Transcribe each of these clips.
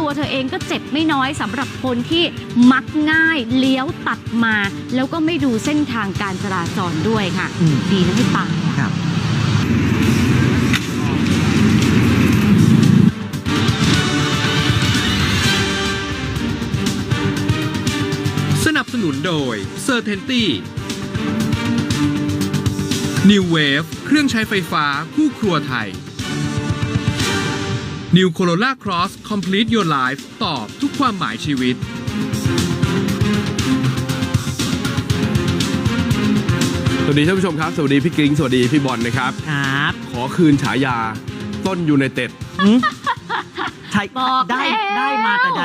ตัวเธอเองก็เจ็บไม่น้อยสำหรับคนที่มักง่ายเลี้ยวตัดมา แล้วก็ไม่ดูเส้นทางการจราจรด้วยค่ะ อืม ดีนะที่ตายครับ สนับสนุนโดย c e r t a n t y New Wave เครื่องใช้ไฟฟ้าคู่ครัวไทย New Corolla Cross Complete Your Life ตอบทุกความหมายชีวิต สวัสดีท่านผู้ชมครับ สวัสดีพี่กริ้งสวัสดีพี่บอลนะครับ ครับ ขอคืนฉายาต้นยูไนเต็ด ใช่บอกได้แล้ว ได้มาแต่ใด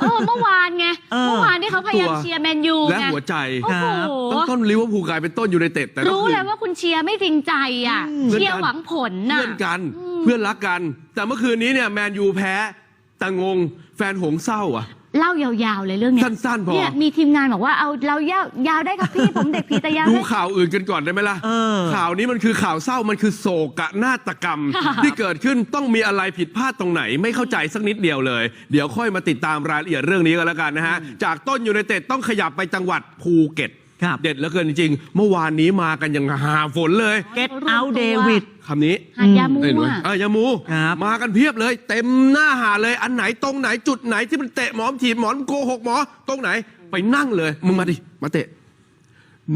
เออเมื่อวานไง เออ เมื่อวานที่เขาพยายามตัว เชียร์แมนยูและไงหัวใจ โอ้โห ต้นต้นลิเวอร์พูลกลายเป็นต้นยูไนเต็ดแต่ก็รู้คือ เลยว่าคุณเชียร์ไม่จริงใจอะ อืม เชียร์หวังผลน่ะ เพื่อนกัน อืมเพื่อนรักกัน แต่เมื่อคืนนี้เนี่ยแมนยูแพ้แต่งงแฟนหงส์เศร้าอะ เล่ายาวๆเลยเรื่องเนี้ยสั้นๆพอ เนี่ยมีทีมงานบอกว่าเอาเรายาวยาวได้ครับพี่ ผมเด็กผีแต่ยาวดูได้ ข่าวอื่นกันก่อนได้ไหมล่ะ เออ ข่าวนี้มันคือข่าวเศร้ามันคือโศกนาฏกรรมค่ะที่เกิดขึ้นต้องมีอะไรผิดพลาดตรงไหนไม่เข้าใจสักนิดเดียวเลย เดี๋ยวค่อยมาติดตามรายละเอียดเรื่องนี้กันแล้วกันนะฮะ จากต้นยูไนเต็ดต้องขยับไปจังหวัดภูเก็ต ครับ เด็ดเหลือเกินจริงๆเมื่อวานนี้มากันอย่างหาฝนเลย Get out David คำนี้หาดยามูเห็นไหมอะ เออยามูครับ มากันเพียบเลย เต็มหน้าหาดเลยอันไหนตรงไหนจุดไหนที่มันเตะหมอมถีบหมอนโกหกหมอ ตรงไหนไปนั่งเลย มึงมาดิ มาเตะ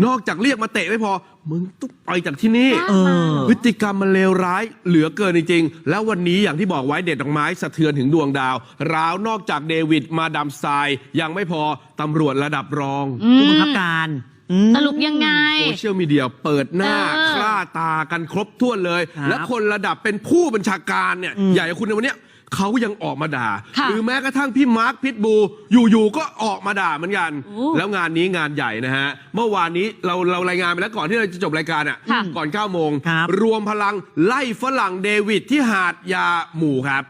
นอกจากเรียกมาเตะไม่พอ มึงต้องไปจากที่นี่ เออ พฤติกรรมมันเลวร้ายเหลือเกินจริงๆ แล้ววันนี้อย่างที่บอกไว้เด็ดดอกไม้สะเทือนถึงดวงดาว ร้าวนอกจากเดวิดมาดามทราย ยังไม่พอตำรวจระดับรอง ผู้บังคับการอืม สรุปยังไง โซเชียลมีเดียเปิดหน้าเออ คล้าตากันครบถ้วนเลย ครับและคนระดับเป็นผู้บัญชาการเนี่ยอืมใหญ่กว่าคุณในวันเนี้ย เขายังออกมาด่า ค่ะหรือแม้กระทั่งพี่มาร์คพิทบูอยู่ๆก็ออกมาด่าเหมือนกัน โอ้แล้วงานนี้งานใหญ่นะฮะ เมื่อวานนี้เราเรารายงานไปแล้วก่อนที่เราจะจบรายการอะค่ะ ก่อน9โมงครับ รวมพลังไล่ฝรั่งเดวิดที่หาดยาหมู่ครับ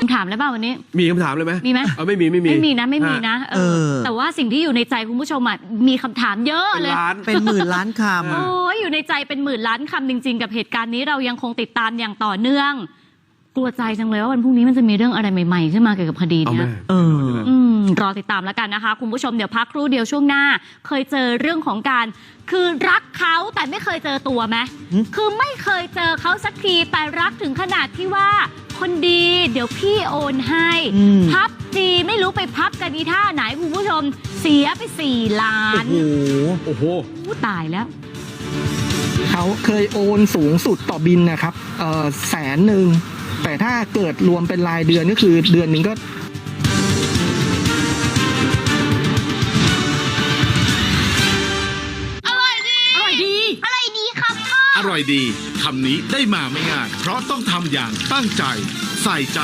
คำถามแล้วเปล่าวันนี้ มีคำถามเลยไหมมีไหม เออไม่มีไม่มี ไม่มีนะไม่มีฮนะเอเอออ แต่ว่าสิ่งที่อยู่ในใจคุณผู้ชมอะมีคำถามเยอะเป็นเลย ล้าน เป็นหมื่นล้านคโอ้ยอยู่ในใจเป็นหมื่นล้านคำจริง ๆ กับเหตุการณ์นี้เรายังคงติดตามอย่างต่อเนื่อง กลัวใจจังเลยว่าวันพรุ่งนี้มันจะมีเรื่องอะไรใหม่ๆขึ้นมาเกี่ยวกับคดีเอาเนี้แม่ยำเออ อืมรอติดตามแล้วกันนะคะ คุณผู้ชมเดี๋ยวพักครู่เดียวช่วงหน้า เคยเจอเรื่องของการ คือรักเขาแต่ไม่เคยเจอตัวไหมหึคือไม่เคยเจอเขาสักทีแต่รักถึงขนาดที่ว่า คนดีเดี๋ยวพี่โอนให้อืม พับจีไม่รู้ไปพับกันอีท่าไหนคุณผู้ชมเสียไปสี่ล้านโอ้โหโอ้โห อู้ตายแล้ว เขาเคยโอนสูงสุดต่อบินนะครับเอ่อแสนหนึ่ง แต่ถ้าเกิดรวมเป็นรายเดือนก็คือเดือนหนึ่งก็อร่อยดีอร่อยดีคำนี้ได้มาไม่ง่าย เพราะต้องทำอย่างตั้งใจ ใส่ใจ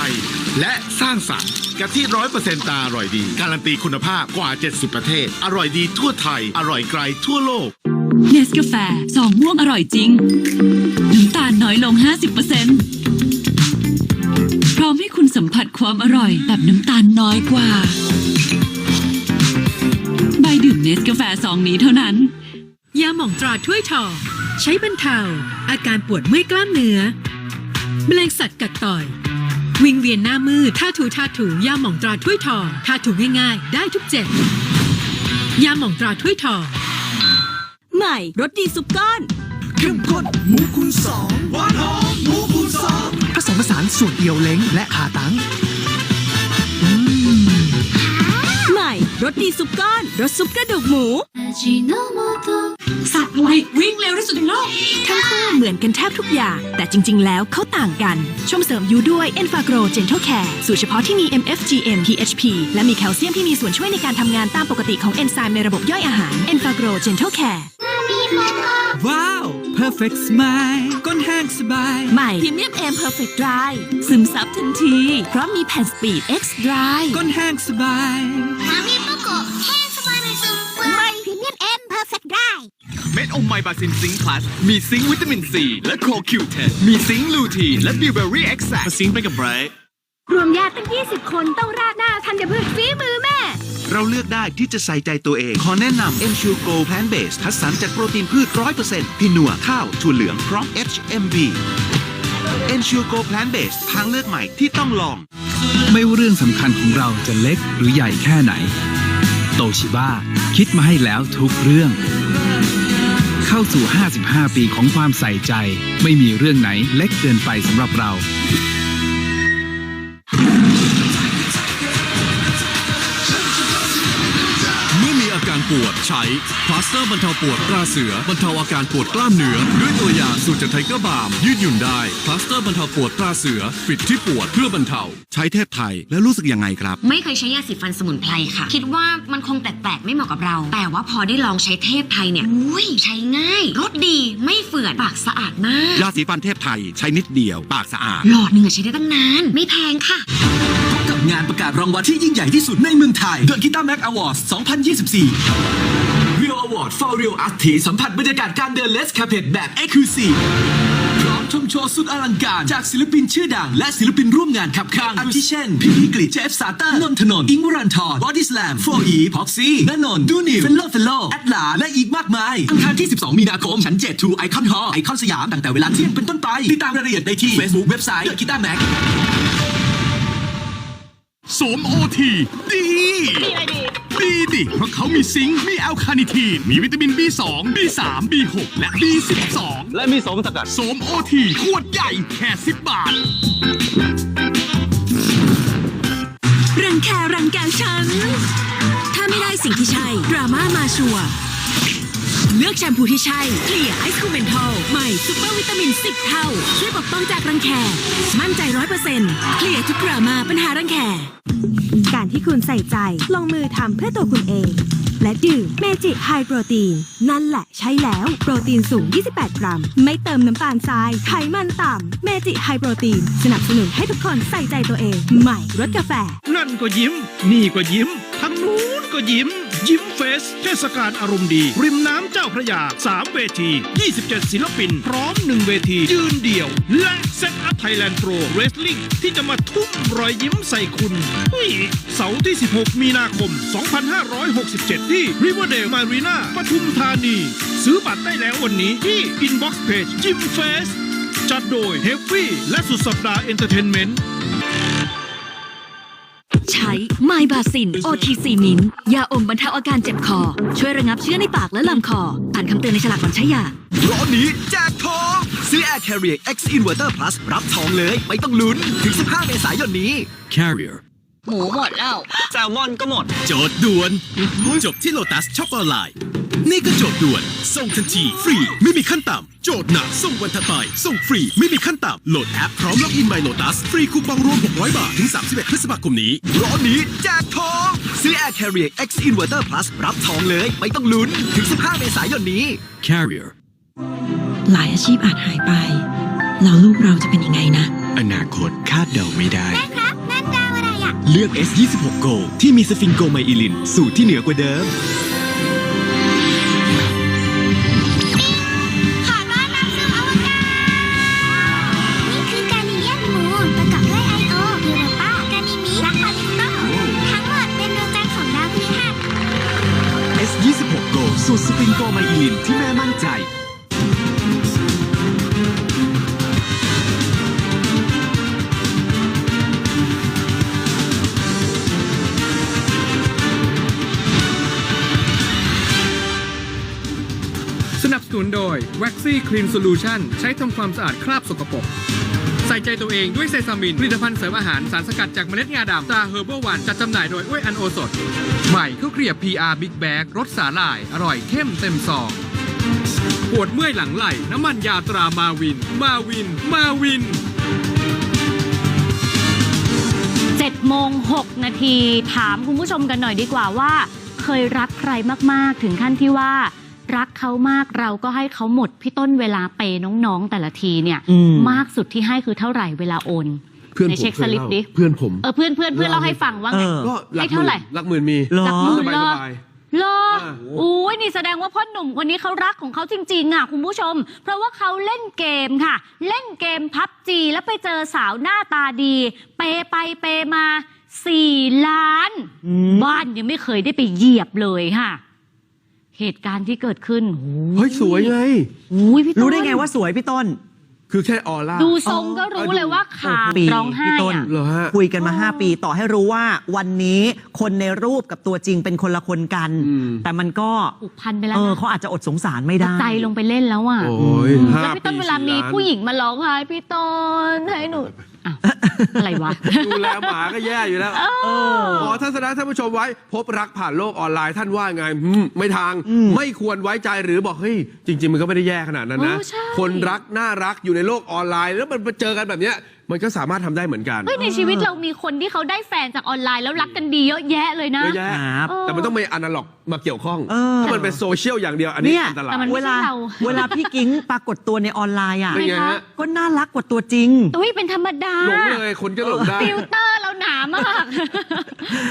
และสร้างสรรค์กะทิร้อยเปอร์เซ็นต์ตาอร่อยดี การันตีคุณภาพกว่า 70 ประเทศ อร่อยดีทั่วไทย อร่อยไกลทั่วโลกเนสกาแฟสองม่วงอร่อยจริงน้ำตาลน้อยลง 50%พ ร้อมให้คุณสัมผัสความอร่อยแบบน้ำตาลน้อยกว่า ใบดื่มเนสกาแฟซองนี้เท่านั้น ยาหม่องตราถ้วยทองใช้บรรเทา อาการปวดเมื่อยกล้ามเนื้อแมลงสัตว์กัดต่อย วิงเวียนหน้ามืดท่าถูท่าถูยาหม่องตราถ้วยทองท่าถูง่ายๆ ได้ทุกเจ็บยาหม่องตราถ้วยทองใหม่รสดีซุปก้อนเข้มข้นหมูคูณสองหวานหอมหมูคูณสองผ สมผสานสูตรเดียวเล้งและขาตังใหม่รสดีซุปก้อนรสซุปกระดูกหมูสัตว์อะไรวิ่งเร็วที่สุดในโลกทั้งคู่เหมือนกันแทบทุกอย่าง แต่จริง ๆ แล้วเขาต่างกัน ชมเสริมยูด้วย e n f a g r o Gentle Care สูตรเฉพาะที่มี MFGM PHP และมีแคลเซียมที่มีส่วนช่วยในการทำงานตามปกติของเอนไซม์ในระบบย่อยอาหาร e n f a g r o Gentle Care ว้าว perfect smile ก้นแห้งสบาย ใหม่พรีเมียมเอ Perfect Dry ซึมซับทันที เพราะมีแผ่นสปีด X Dry ก้นแห้งสบายเม็ดอมไมบาซินซิงค์พลัสมีซิงค์วิตามินซีและโคคิวเทนมีซิงค์ลูทีนและบิวเบอรี่เอ็กซ์แซมาซิงค์ไปกับไบรท์รวมญาติตั้ง 20 คนต้องราดหน้าธัญพืชฝีมือแม่ เราเลือกได้ที่จะใส่ใจตัวเอง ขอแนะนำ m s u Go Plant Base คัดสรรจากโปรตีนพืช 100%พินัวข้าวถั่วเหลืองพร้อม HMB Ensure Go Plant Base ทางเลือกใหม่ที่ต้องลอง ไม่ว่าเรื่องสำคัญของเราจะเล็กหรือใหญ่แค่ไหน โตชิบ้าคิดมาให้แล้วทุกเรื่อง เข้าสู่ 55 ปีของความใส่ใจ ไม่มีเรื่องไหนเล็กเกินไปสำหรับเรา ปวด ใช้พลาสเตอร์บรรเทาปวดตราเสือบรรเทาอาการปวดกล้ามเนื้อด้วยตัวยาสูตรจากไทเกอร์บาล์มยืดหยุ่นได้พลาสเตอร์บรรเทาปวดตราเสือปิดที่ปวดเพื่อบรรเทา ใช้เทพไทยแล้วรู้สึกยังไงครับ ไม่เคยใช้ยาสีฟันสมุนไพรค่ะ คิดว่ามันคงแปลกๆไม่เหมาะกับเรา แต่ว่าพอได้ลองใช้เทพไทยเนี่ยอุ้ยใช้ง่ายรสดีไม่เฝื่อนปากสะอาดมากยาสีฟันเทพไทยใช้นิดเดียวปากสะอาดหลอดหนึ่งอะใช้ได้ตั้งนาน ไม่แพงค่ะกับ งานประกาศรางวัลที่ยิ่งใหญ่ที่สุดในเมืองไทย The Guitar Mag Awards 2024 Real Award for Real Artist สัมผัสบรรยากาศการเดิน Let's Carpet แบบ Exclusive พร้อมชมโชว์สุดอลังการ จากศิลปินชื่อดัง และศิลปินร่วมงานขับข้างอาทิเช่น พี่พิกฤตเจฟซาตอร์นนทนนท์อิงวรันทรบอดี้สแลมโฟอีพ็อกซี่นนนท์ดูนิวเฟลโลเฟลโลแอดลาและอีกมากมายอังคารที่ 12 มีนาคมชั้น7 True Icon Hall ไอคอนสยามตั้งแต่เวลาเที่ยงเป็นต้นไปติดตามรายละเอียดได้ที่ Facebook เว็บไซต์ The Guitar Mag สวมโอทีดี ดีดิ เพราะเขามีซิงค์ มีแอลคาเนิทีน มีวิตามิน B2 B3 B6 และ B12 และมีสมสกัด สวมโอทีขวดใหญ่แค่10บาท รังแครังแกฉัน ถ้าไม่ได้สิ่งที่ใช่ ดราม่ามาชัวร์ เลือกแชมพูที่ใช่เคลียร์ไอซ์คูเมนทอลใหม่ซุปเปอร์วิตามิน 10 เท่า ช่วยปกป้องจากรังแค มั่นใจร้อยเปอร์เซ็นต์เคลียร์ทุกดราม่าปัญหารังแค การที่คุณใส่ใจลงมือทำเพื่อตัวคุณเอง และดื่มเมจิไฮโปรตีน นั่นแหละใช่แล้ว โปรตีนสูง 28 กรัม ไม่เติมน้ำตาลทรายไขมันต่ำเมจิไฮโปรตีน สนับสนุนให้ทุกคนใส่ใจตัวเอง ใหม่รสกาแฟ นั่นก็ยิ้ม นี่ก็ยิ้ม ทั้งนู้นก็ยิ้ม ยิ้มเฟส เทศกาลอารมณ์ดี ริมน้ำเจ้าพระยา 3 เวที 27 ศิลปิน พร้อม 1 เวที ยืนเดี่ยว และเซตอัพไทยแลนด์โปรเรสลิงที่จะมาทุ่มรอยยิ้มใส่คุณเสาร์ที่ 16 มีนาคม 2567 ที่ Riverdale Marina ปทุมธานี ซื้อบัตรได้แล้ววันนี้ที่ Inbox Page ยิ้มเฟสจัดโดยเฮฟฟี่และสุดสัปดาห์เอนเตอร์เทนเมนต์ ใช้ไมบาซิน OTC มินยาอมบรรเทาอาการเจ็บคอ ช่วยระงับเชื้อในปากและลำคอ อ่านคำเตือนในฉลากก่อนใช้ยาร้อนนี้แจกทองซื้อ Air Carrier X Inverter Plus รับทองเลย ไม่ต้องลุ้น ถึง 15 เมษายนนี้ Carrier หมูหมดแล้ว แซลมอนก็หมด โจทย์ด่วน จบที่โลตัสช็อปออนไลน์นี่ก็โจทย์ด่วน ส่งทันที ฟรี ไม่มีขั้นต่ำโจทย์หนักส่งวันถัดไป ส่งฟรี ไม่มีขั้นต่ำโหลดแอปพร้อมล็อกอิน My Lotus ฟรีคูปองรวม 600 บาท ถึง 31 พฤษภาคมนี้ ร้อนนี้แจกทองซื้อ Air Carrier X Inverter Plus รับทองเลย ไม่ต้องลุ้น ถึง 15 เมษายนนี้ Carrier หลายอาชีพอาจหายไปแล้วลูกเราจะเป็นยังไงนะ อนาคตคาดเดาไม่ได้ครับนั่นดาวอะไรอะเลือก S26 Go ที่มีสฟิงโกไมอิลิน สูตรที่เหนือกว่าเดิม โกไมอิลินที่แม่มั่นใจสนับสนุนโดย Waxy Clean Solution ใช้ทำความสะอาดคราบสกปรก ใส่ใจตัวเองด้วยเซซามิน ผลิตภัณฑ์เสริมอาหารสารสกัดจากเมล็ดงาดำตาเฮอร์เบอร์วันจัดจำหน่ายโดยอ้วยอันโอสด ใหม่ข้าวเกลียบ PR Big Bag รสสาหร่าย อร่อยเข้มเต็มซองปวดเมื่อยหลังไหล่น้ำมันยาตรามาวิน มาวิน มาวิน7โมง6นาทีถามคุณผู้ชมกันหน่อยดีกว่าว่า เคยรักใครมากๆ ถึงขั้นที่ว่า รักเขามากเราก็ให้เขาหมด พี่ต้นเวลาเปย์น้องๆแต่ละทีเนี่ยอืมมากสุดที่ให้คือเท่าไหร่เวลาโอน เพื่อนไหนผมเช็คเคยสลิปเล่าดิเพื่อนผมเออเพื่อนเพื่อนเพื่อนเล่าเล่าให้ฟังว่าไงเออก็หลัให้กหเท่ามื่ไหร่นหลักหมื่นมีเหรอหลักหมื่นสบายเหรอสบายเหรอเอออุ้ยนี่แสดงว่าพ่อหนุ่มคนนี้เขารักของเขาจริงๆอะคุณผู้ชม เพราะว่าเขาเล่นเกมค่ะ เล่นเกมพับจีแล้วไปเจอสาวหน้าตาดี เปไปเปมาสี่ล้านอืมบ้านยังไม่เคยได้ไปเหยียบเลยค่ะ เหตุการณ์ที่เกิดขึ้นโอ้เฮ้ยสวยไงโอ้ยพี่ต้นรู้ได้ไงว่าสวยพี่ต้น คือแค่ออร่า ดูทรงก็รู้เลยว่าขาปีร้องไห้พี่ต้นอะ เหรอฮะคุยกันมา 5 ปี ต่อให้รู้ว่าวันนี้คนในรูปกับตัวจริงเป็นคนละคนกัน อืม แต่มันก็ผูกพันไปแล้วเออนะเขาอาจจะอดสงสารไม่ได้ ใจลงไปเล่นแล้วอะโอ้ยอืมห้าแล้วพี่ต้นปีเวลามีสี่ล้านผู้หญิงมาร้องไห้พี่ต้นให้หนู อ้าวอะไรวะ ดูแลหมาก็แย่อยู่แล้วขอทัศนะท่านผู้ชมไว้ พบรักผ่านโลกออนไลน์ท่านว่าไงอืมไม่ทางไม่ควรไว้ใจหรือบอกเฮ้ยจริง ๆ มันก็ไม่ได้แย่ขนาดนั้นนะโอ้ใช่ คนรักน่ารักอยู่ในโลกออนไลน์ แล้วมันมาเจอกันแบบเนี้ย มันก็สามารถทำได้เหมือนกันเฮ้ยในชีวิตเรามีคนที่เขาได้แฟนจากออนไลน์แล้วรักกันดีเยอะแยะเลยนะ เยอะแยะครับ แต่มันต้องมีอนาล็อกมาเกี่ยวข้อง เออ ถ้ามันเป็นโซเชียลอย่างเดียวอันนี้เนี่ยอันตราย แต่มันเวลาไม่ใช่เรา เวลาพี่กิ้งปรากฏตัวในออนไลน์อะเป็นไงฮะ ก็น่ารักกว่าตัวจริง ตุ้ยเป็นธรรมดา หลงเลยคนก็หลงได้ ฟิลเตอร์เราหนามาก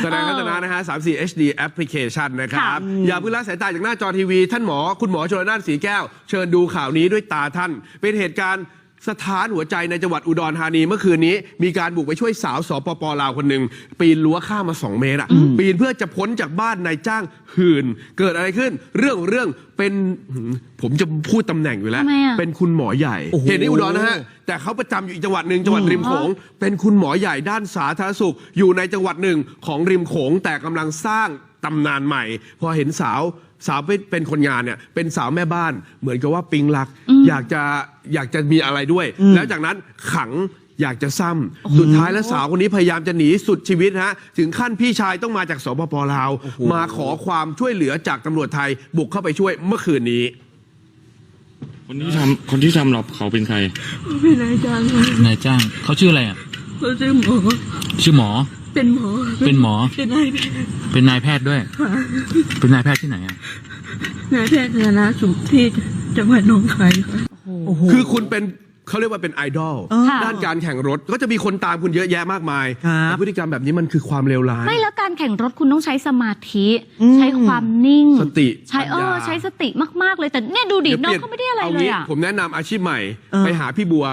แสดงทัศนะนะฮะ 34 HD Application นะครับอย่าเพิ่งละสายตาจากหน้าจอทีวี ท่านหมอ คุณหมอชลนานสีแก้ว เชิญดูข่าวนี้ด้วยตาท่าน เป็นเหตุการณ์ สถานหัวใจในจังหวัดอุดรธานีเมื่อคืนนี้ มีการบุกไปช่วยสาวสปปลาวคนหนึ่งปีนรั้วข้ามมา 2 เมตรอะปีนเพื่อจะพ้นจากบ้านนายจ้างหื่น เกิดอะไรขึ้น เรื่องของเรื่องเป็นหืมผมจะพูดตำแหน่งอยู่แล้ว ทำไมอะ เป็นคุณหมอใหญ่ โอ้โห เหตุนี้อุดรนะฮะ แต่เขาประจำอยู่อีกจังหวัดหนึ่งจังหวัดริมโขง เป็นคุณหมอใหญ่ด้านสาธารณสุข อยู่ในจังหวัดหนึ่งของริมโขง แต่กำลังสร้างตำนานใหม่ พอเห็นสาวสาวเป็นเป็นคนงานเนี่ยเป็นสาวแม่บ้าน เหมือนกับว่าปิงรัก อยากจะอยากจะมีอะไรด้วย แล้วจากนั้นขังอยากจะซ้ำสุดท้ายแล้วสาวคนนี้พยายามจะหนีสุดชีวิตฮะ ถึงขั้นพี่ชายต้องมาจากสปปลาว มาขอความช่วยเหลือจากตำรวจไทยบุกเข้าไปช่วยเมื่อคืนนี้ คนที่ทำคนที่ทำหลอบเขาเป็นใครเป็นนายจ้างค่ะนายจ้างเขาชื่ออะไรอะเขาชื่อหมอชื่อหมอ เป็นหมอ เป็นหมอ เป็นนายแพทย์เป็นนายแพทย์ด้วยค่ะเป็นนายแพทย์ที่ไหนอะนายแพทย์คณะสุขที่ จังหวัดหนองคายค่ะ คือคุณเป็นเขาเรียกว่าเป็นไอดอลค่ะด้านการแข่งรถก็จะมีคนตามคุณเยอะแยะมากมายครับ แต่พฤติกรรมแบบนี้มันคือความเลวร้าย ไม่แล้วการแข่งรถคุณต้องใช้สมาธิอืมใช้ความนิ่ง สติใช้เอปัญอญา ใช้สติมาก ๆ เลยแต่เนี่ยดูดิดี๋ยวน้องปยเขาไม่ได้อะไราเลยงี้อะผมแนะนำอาชีพใหม่ เออ ไปหาพี่บัว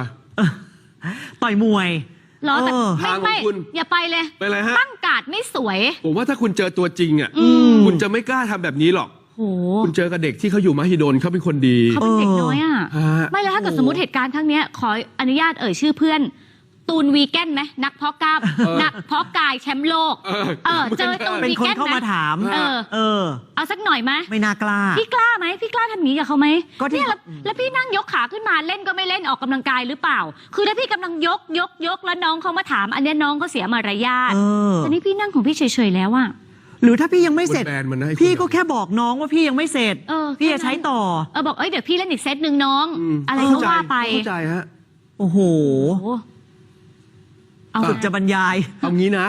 ต่อยมวย เหรอแต่เออ ไม่ทางของไม่คุณ อย่าไปเลย ไปเลยฮะ ตั้งการ์ดไม่สวย ผมว่าถ้าคุณเจอตัวจริงอะอืมคุณจะไม่กล้าทำแบบนี้หรอกโห คุณเจอกับเด็กที่เขาอยู่มหิดลเขาเป็นคนดี เขาเป็นเด็กน้อยอะ ฮะ ไม่แล้วถ้าเกิดสมมติเหตุการณ์ครั้งเนี้ยขออนุญาตเอ่ยชื่อเพื่อน ตูนวีแกนไหมนักเพาะกล้ามเออนักเพาะกายแชมป์โลก เออ เออเจอตูนเป็นวีคนแกนเข้ามานะถาม เออ เออ เอาสักหน่อยไหมไม่น่ากล้า พี่กล้าไหมพี่กล้าทำอย่างนี้กับเขาไหมก็ที่ เนี่ยแล้วแล้วพี่นั่งยกขาขึ้นมาเล่นก็ไม่เล่นออกกำลังกายหรือเปล่า คือถ้าพี่กำลังยกยกยกแล้วน้องเขามาถาม อันเนี้ยน้องเขาเสียมารยาทเออ แต่นี่พี่นั่งของพี่เฉยๆแล้วอะ หรือถ้าพี่ยังไม่เสร็จ คุณแบนมันนะให้คุณ พี่ก็แค่บอกน้องว่าพี่ยังไม่เสร็จ เออพี่แค่จะใช้นั้นต่อ เออบอกเอ้ยเดี๋ยวพี่เล่นอีกเซตหนึ่งน้อง มอะไรเข้ก็ว่าไปเข้าใจฮะ โอ้โห โอ้โห เอาสุดจะบรรยาย เอางี้นะ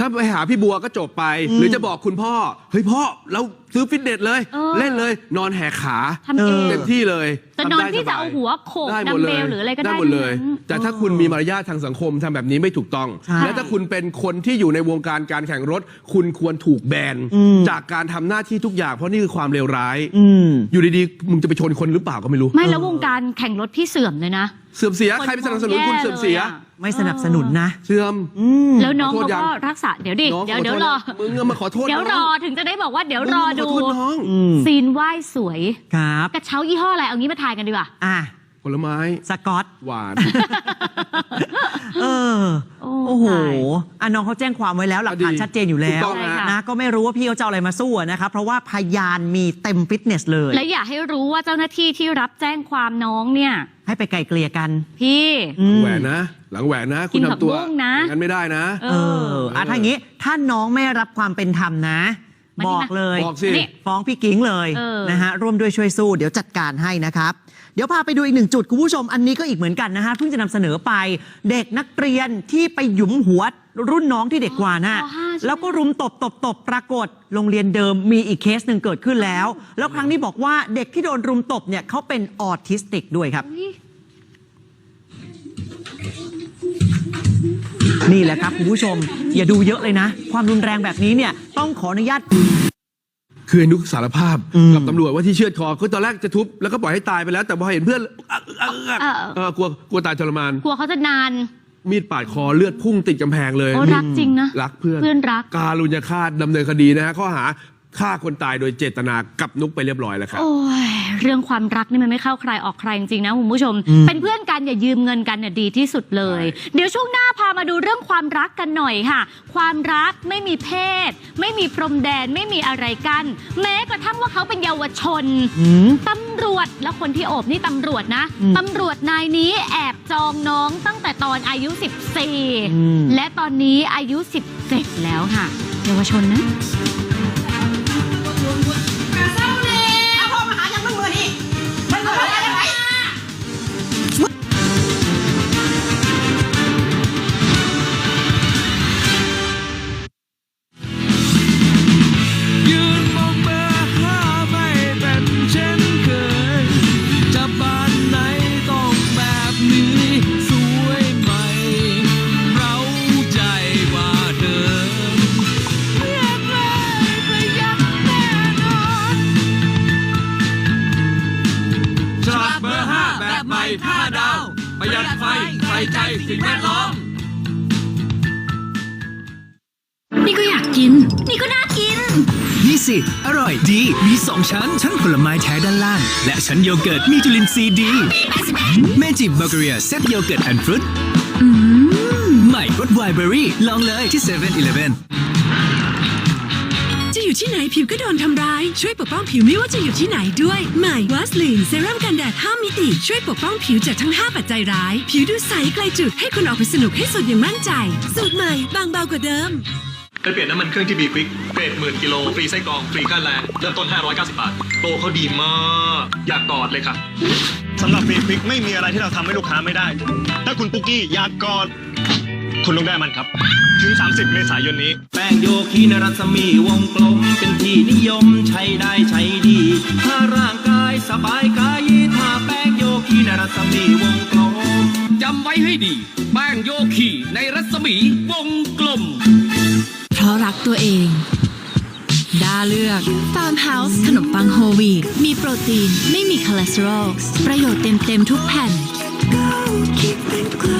ถ้าไปหาพี่บัวก็จบไป หรือจะบอกคุณพ่อ เฮ้ยพ่อเราซื้อฟิตเนสเลย เออ เล่นเลย นอนแหกขาทำเองเต็มที่เลยแต่นอนทำได้ที่จะสบยเอาหัวโขกได้ดัหมมดเบเลยลหรืออะไรก็ได้หมดเลย ทั้งนั้น แต่ถ้าคุณมีมารยาททางสังคมทำแบบนี้ไม่ถูกต้อง ใช่ และถ้าคุณเป็นคนที่อยู่ในวงการการแข่งรถ คุณควรถูกแบนอืมจากการทำหน้าที่ทุกอย่างเพราะนี่คือความเลวร้าย อืม อยู่ดีๆมึงจะไปชนคนหรือเปล่าก็ไม่รู้ ไม่แล้ววงการแข่งรถพี่เสื่อมเลยนะ เสื่อมเสีย ใครไปสนับสนุนคุณเสื่อมเสีย ไม่สนับสนุนนะเสื่อมอืมแล้วน้องขอโทษเขายัง ก็รักษาเดี๋ยวดิน้องเดี๋ยวขอเดี๋ยวโทษรอ นะมึงเอามาขอโทษเดี๋ยวรน้อองถึงจะได้บอกว่าเดี๋ยวมึงรอมาขดูอโทษน้องอืมซีนไหว้สวย ครับ กระเช้ายี่ห้ออะไรเอางี้มาทายกันดีกว่า อะ ผลไม้ สกอต หวาน เออ โอ้โอ้โหตายอะน้องเขาแจ้งความไว้แล้วหลักฐานดีชัดเจนอยู่แล้วถูกต้องใช่ค่ะนะก็ไม่รู้ว่าพี่เขาจะเอาอะไรมาสู้อะนะครับเพราะว่าพยานมีเต็มฟิตเนสเลย และอย่าให้รู้ว่าเจ้าหน้าที่ที่รับแจ้งความน้องเนี่ย ให้ไปไกลเกลี่ยกันพี่ อืม แหวนนะ หลังแหวนนะ คุณกินผักทำตัวบุ้งนะ อย่างนั้นไม่ได้นะ เอเออ ออะถ้าอย่างนี้ถ้าน้องไม่รับความเป็นธรรมนะ มานี่บอกมา เลย บอกสิ นี่ ฟ้องพี่กิ้งเลยเออ นะฮะร่วมด้วยช่วยสู้เดี๋ยวจัดการให้นะครับ เดี๋ยวพาไปดูอีกหนึ่งจุดคุณผู้ชมอันนี้ก็อีกเหมือนกันนะฮะเพิ่งจะนำเสนอไปเด็กนักเรียนที่ไปหยุมหัวรุ่นน้องที่เด็กกว่าน่ะปห้าใช่ไหม แล้วก็รุมตบตบตบปรากฏโรงเรียนเดิมมีอีกเคสหนึ่งเกิดขึ้นแล้ว แล้วครั้งนี้บอกว่าเด็กที่โดนรุมตบเนี่ยเขาเป็นออทิสติกด้วยครับ อุ๊ยนี่แหละครับคุณผู้ชม อย่าดูเยอะเลยนะ ความรุนแรงแบบนี้เนี่ยต้องขออนุญาต คือไอ้นุกสารภาพอืมกับตำรวจว่าที่เชือดคอคือตอนแรกจะทุบแล้วก็ปล่อยให้ตายไปแล้ว แต่พอเห็นเพื่อนอะอะอะเออเออกลัวกลัวตายทรมาน กลัวเขาจะนาน มีดปาดคอเลือดพุ่งติดกำแพงเลยโอ้รักจริงนะรักเพื่อนเพื่อนรักการุญยฆาตดำเนินคดีนะฮะข้อหาฆ่าคนตายโดยเจตนากับนุกไปเรียบร้อยแล้วครับโอ้ยเรื่องความรักนี่มันไม่เข้าใครออกใครจริงๆนะคุณผู้ชมอืมเป็นเพื่อนกันอย่ายืมเงินกันเนี่ยดีที่สุดเลย เดี๋ยวช่วงหน้าพามาดูเรื่องความรักกันหน่อยค่ะ ความรักไม่มีเพศ ไม่มีพรมแดนไม่มีอะไรกัน แม้กระทั่งว่าเขาเป็นเยาวชนอืมตำรวจแล้วคนที่โอบนี่ตำรวจนะอืมตำรวจนายนี้แอบจองน้องตั้งแต่ตอนอายุอืม14 และตอนนี้อายุ 17 แล้วค่ะ เยาวชนนะ ชั้น ชั้นผลไม้แท้ด้านล่าง และชั้นโยเกิร์ตมีจุลินทรีย์ดีเมจิเบเกอรี่เซตโยเกิร์ตแอนด์ฟรุตใหม่รสไวน์เบอรี่ลองเลยที่7 e เ e ่ e อจะอยู่ที่ไหนผิวก็โดนทำร้าย ช่วยปกป้องผิวไม่ว่าจะอยู่ที่ไหนด้วยใหม่วัสลีนเซรั่มกันแดด 5 มิติ ช่วยปกป้องผิวจากทั้ง 5 ปัจจัยร้าย ผิวดูใสไกลจุดให้คุณออกไปสนุกให้สุดอย่างมั่นใจ สูตรใหม่บางเบากว่าเดิม ไปเปลี่ยนน้ำมันเครื่องที่บีควิกเกรดหมื่นกิโลฟรีไส้กรองฟรีค่าแรงเริ่มต้น 590 บาทโปรเขาดีมาก อยากกอดเลยค่ะสำหรับบีควิกไม่มีอะไรที่เราทำให้ลูกค้าไม่ได้ ถ้าคุณปุ๊กกี้อยากกอด คุณต้องได้มันครับ ถึง 30 เมษายนนี้ แป้งโยคีนรัศมีวงกลมเป็นที่นิยมใช้ได้ใช้ดี ถ้าร่างกายสบายกายถ้าแป้งโยคีนรัศมีวงกลมจำไว้ให้ดี แป้งโยคีในรัศมีวงกลมเพ ราะรักตัวเองดาเลือก Farm House ขนมปังโฮลวีตมีโปรตีน ไม่มีคอเลสเตอรอลประโยชน์เต็ม ๆ ทุกแผ่น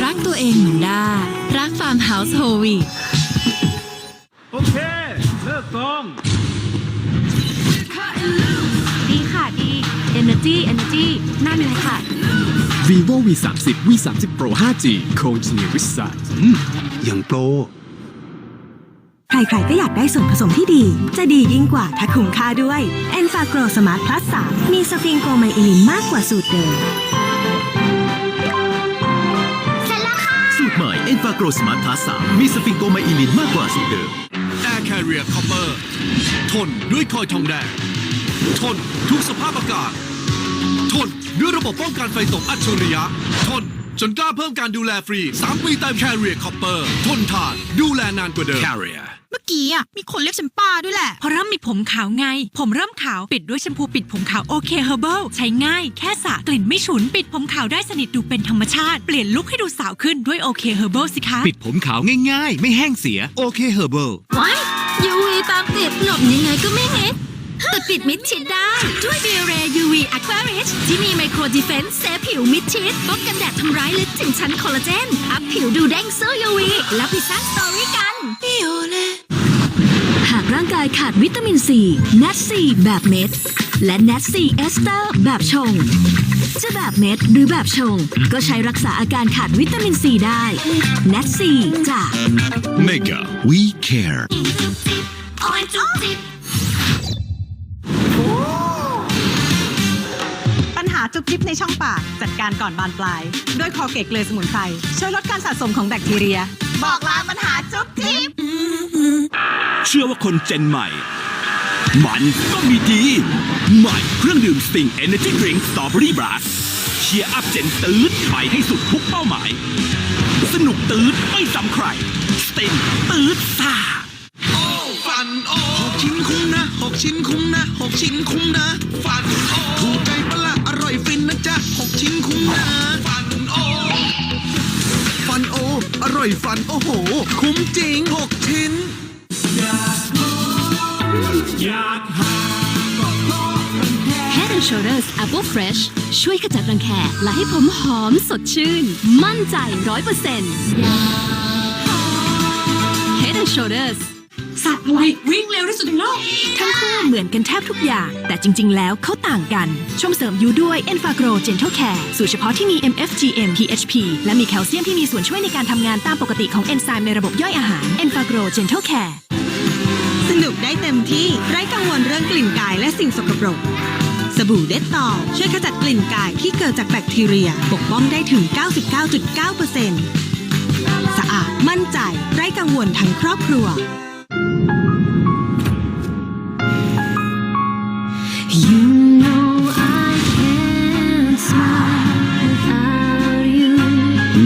รักตัวเองเหมือนด้า รัก Farm House Whole Wheat โอเค เลิกกองดีค่ะดี Energy Energy น่ามีอะไรค่ะ vivo v 3 0 v 3 0 pro 5g co-engineered with science อย่างโปร ใครๆ ก็อยากได้ส่วนผสมที่ดี จะดียิ่งกว่าถ้าคุ้มค่าด้วย e n f a g r o Smart Plus 3มีสฟิงโกไมอิลินมากกว่าสูตรเดิมสูตรใหม่ e n f a g r o Smart Plus 3มีสฟิงโกไมอิลินมากกว่าสูตรเดิม Air Carrier Copper ทนด้วยคอยทองแดง ทนทุกสภาพอากาศ ทนด้วยระบบป้องกันไฟตกอัจฉริยะ ทนจนกล้าเพิ่มการดูแลฟรี 3 ปีเต็ม Carrier Copper ทนทานดูแลนานกว่าเดิม Carrier เมื่อ กี้อะมีคนเรียกฉันป้าด้วยแหละ เพราะเริ่มมีผมขาวไง ผมเริ่มขาวปิดด้วยแชมพูปิดผมขาวโอเคเฮอร์เบิลใช้ง่ายแค่สระกลิ่นไม่ฉุน ปิดผมขาวได้สนิทดูเป็นธรรมชาติ เปลี่ยนลุคให้ดูสาวขึ้นด้วยโอเคเฮอร์เบิลสิคะปิดผมขาวง่ายๆ ไม่แห้งเสียโอเคเฮอร์เบิลว้ายยูวีตามติดหลบยังไงก็ไม่เห็นแต่ปิดมิดชิดได้ ด้วยเบเร UV Aqua Rich ที่มีไมโครดีเฟนส์เซฟผิวมิดชิดป้องกันแดดทำร้ายลึกถึงชั้นคอลลาเจนอัพผิวดูเด้งสู้ UV แล้วไปสร้างสตอรี่กันหาก ร่างกายขาดวิตามินซีเนทซีแบบเม็ด และเนทซีเอสเตอร์แบบชง จะแบบเม็ดหรือแบบชง ก็ใช้รักษาอาการขาดวิตามินซีได้เนทซีจาก Mega We Care ปัญหาจุกจิบในช่องปาก จัดการก่อนบานปลาย ด้วยคอเกตเกลือสมุนไพรช่วยลดการสะสมของแบคทีเรีย บอกลาปัญหาจุกจิบ เชื่อว่าคนเจนใหม่ มันก็มีดี ใหม่เครื่องดื่มสติง Energy Drink Strawberry Blast เชียร์อัพเจนตืดไปให้สุดทุกเป้าหมาย สนุกตืดไม่ซ้ำใครสติงตืดซ่าฟันโอหกชิ้นคุ้มนะหกชิ้นคุ้มนะหกชิ้นคุ้มนะ ฟันโอถูกใจปะละอร่อยฟินนะจ๊ะหกชิ้นคุ้มนะฟันโอฟันโออร่อยฟันโอ้โห คุ้มจริงหก Shoulders Apple Fresh ช่วยขจัดรังแคและให้ผมหอมสดชื่น มั่นใจร้อยเปอร์เซ็นต์ Head and Shoulders สัตว์อะไรวิ่งเร็วที่สุดในโลก ทั้งคู่เหมือนกันแทบทุกอย่าง แต่จริง ๆ แล้วเขาต่างกัน ชมเสริมยูด้วย e n f a g r o Gentle Care สูตรเฉพาะที่มี MFGM PHP และมีแคลเซียมที่มีส่วนช่วยในการทำงานตามปกติของเอนไซม์ในระบบย่อยอาหาร e n f a g r o Gentle Care สนุกได้เต็มที่ไร้กังวลเรื่องกลิ่นกายและสิ่งสกปรก สบู่เด็ดต่อช่วยขจัดกลิ่นกายที่เกิดจากแบคทีเรีย ปกป้องได้ถึง 99.9%สะอาดมั่นใจ ไร้กังวลทั้งครอบครัว You know I can't smile without you.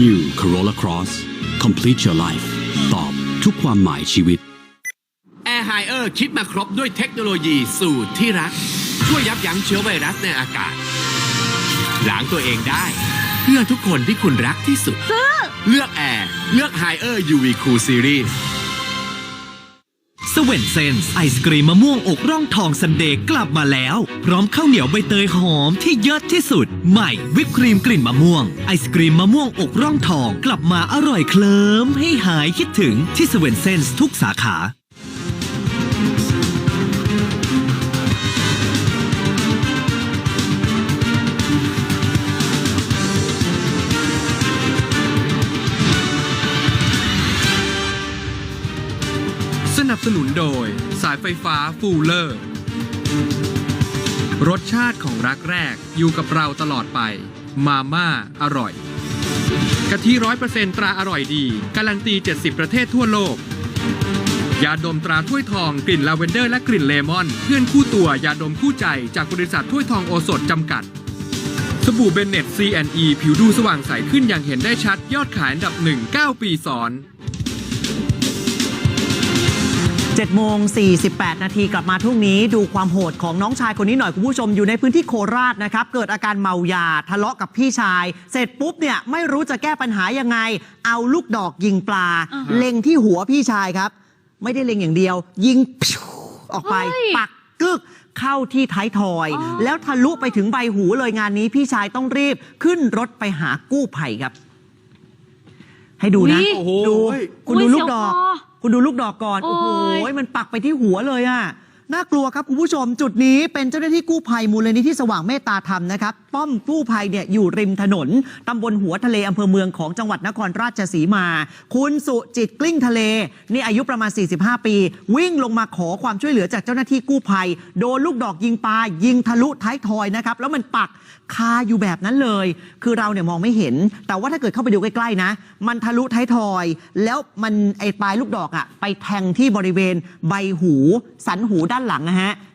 New Corolla Cross Complete your life ตอบทุกความหมายชีวิตแอร์ไฮเออร์คิดมาครบด้วยเทคโนโลยีสูตรที่รัก ช่วยยับยั้งเชื้อไวรัสในอากาศ ล้างตัวเองได้ เพื่อทุกคนที่คุณรักที่สุด เลือกแอร์เลือกไฮเออร์ UV Cool Series สเวนเซนส์ไอศกรีมมะม่วงอกร่องทองซันเดย์กลับมาแล้ว พร้อมข้าวเหนียวใบเตยหอมที่ยอดที่สุด ใหม่วิปครีมกลิ่นมะม่วง ไอศกรีมมะม่วงอกร่องทองกลับมาอร่อยเคลิ้มให้หายคิดถึงที่สเวนเซนส์ทุกสาขา สนุนโดย สายไฟฟ้าฟูลเลอร์ รสชาติของรักแรกอยู่กับเราตลอดไป มาม่าอร่อยกะทิร้อยเปอร์เซ็นตราอร่อยดี การันตี 70 ประเทศทั่วโลก ยาดมตราถ้วยทองกลิ่นลาเวนเดอร์และกลิ่นเลมอน เพื่อนคู่ตัวยาดมคู่ใจจากบริษัทถ้วยทองโอสถจำกัด สบู่เบนเน็ต C&E ผิวดูสว่างใสขึ้นอย่างเห็นได้ชัดยอดขายอันดับหนึ่ง9ปีซ้อน 7โมง 48 นาทีกลับมาทุ่งนี้ดูความโหดของน้องชายคนนี้หน่อยคุณผู้ชมอยู่ในพื้นที่โคราชนะครับ เกิดอาการเมายาทะเลาะกับพี่ชาย เสร็จปุ๊บเนี่ย ไม่รู้จะแก้ปัญหายังไง เอาลูกดอกยิงปลา เล็งที่หัวพี่ชายครับ ไม่ได้เล็งอย่างเดียว ยิงพิวออกไป เฮ้ย ปักกึกเข้าที่ท้ายทอย แล้วทะลุไปถึงใบหูเลยงานนี้พี่ชายต้องรีบ ขึ้นรถไปหากู้ภัยครับ ให้ดูนะ อุ๊ยดูคุณดูลูกดอกอุ๊ยเสียวคอคุณดูลูกดอกก่อน โอ้โอ้ยโหมันปักไปที่หัวเลยอะน่ากลัวครับคุณผู้ชมจุดนี้เป็นเจ้าหน้าที่กู้ภัยมูลนิธิสว่างเมตตาธรรมนะครับ ป้อมกู้ภัยเนี่ยอยู่ริมถนนตำบลหัวทะเลอำเภอเมืองของจังหวัดนครราชสีมา คุณสุจิตกลิ้งทะเล นี่อายุประมาณ 45 ปี วิ่งลงมาขอความช่วยเหลือจากเจ้าหน้าที่กู้ภัย โดนลูกดอกยิงปลายิงทะลุท้ายทอยนะครับแล้วมันปัก คาอยู่แบบนั้นเลย คือเราเนี่ยมองไม่เห็น แต่ว่าถ้าเกิดเข้าไปดูใกล้ๆนะ มันทะลุท้ายทอย แล้วมันไอปลายลูกดอกอะไปแทงที่บริเวณใบหู สันหูด้านหลังนะฮะ